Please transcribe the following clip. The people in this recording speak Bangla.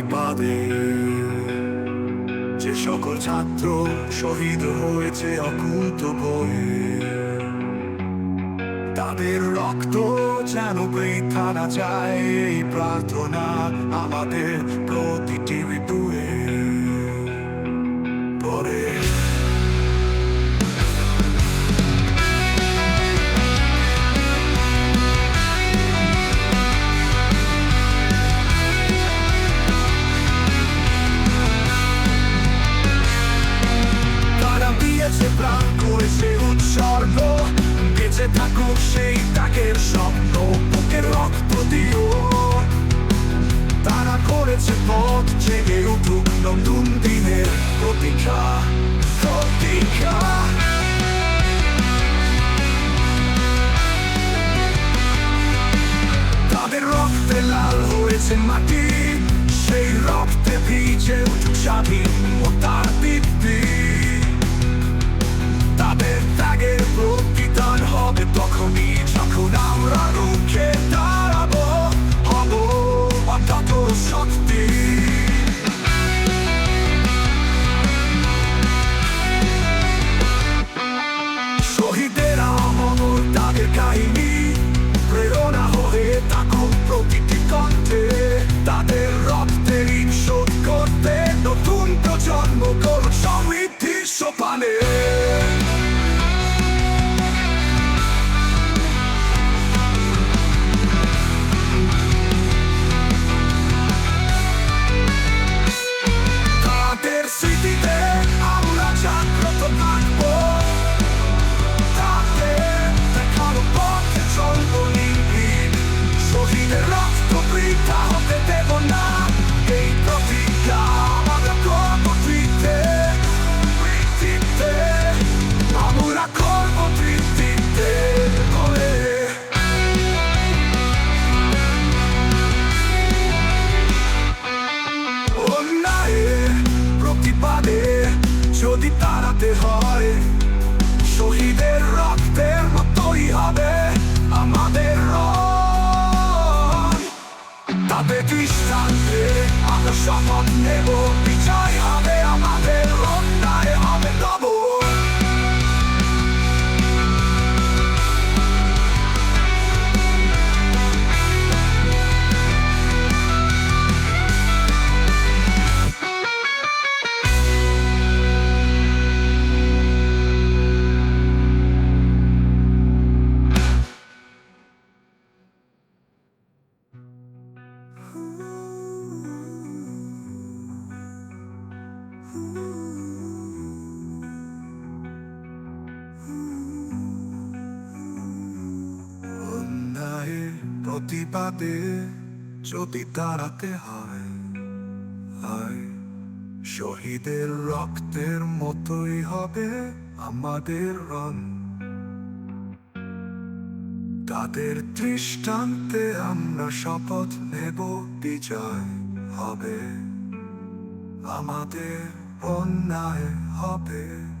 প্রতিবাদে যে সকল ছাত্র শহীদ হয়েছে অকুত বই তাদের রক্ত যেন বৃথা না যায়, এই প্রার্থনা আমাদের প্রতিটি ঋতুয়ে। বেঁচে সেই তাকের স্বপ্ন, বুকের রক্ত দিও। তারা করেছে পথ জেগে উঠুক নতুন দিনের প্রতীক্ষা প্রতীক্ষা। শহীদের আমরা শপথ প্রতিবাদে যদি দাঁড়াতে হয় শহীদের রক্তের মতোই হবে আমাদের রং। তাদের দৃষ্টান্তে আমরা শপথ নেব, বিজয় হবে। আমাদের অন্যায় হবে।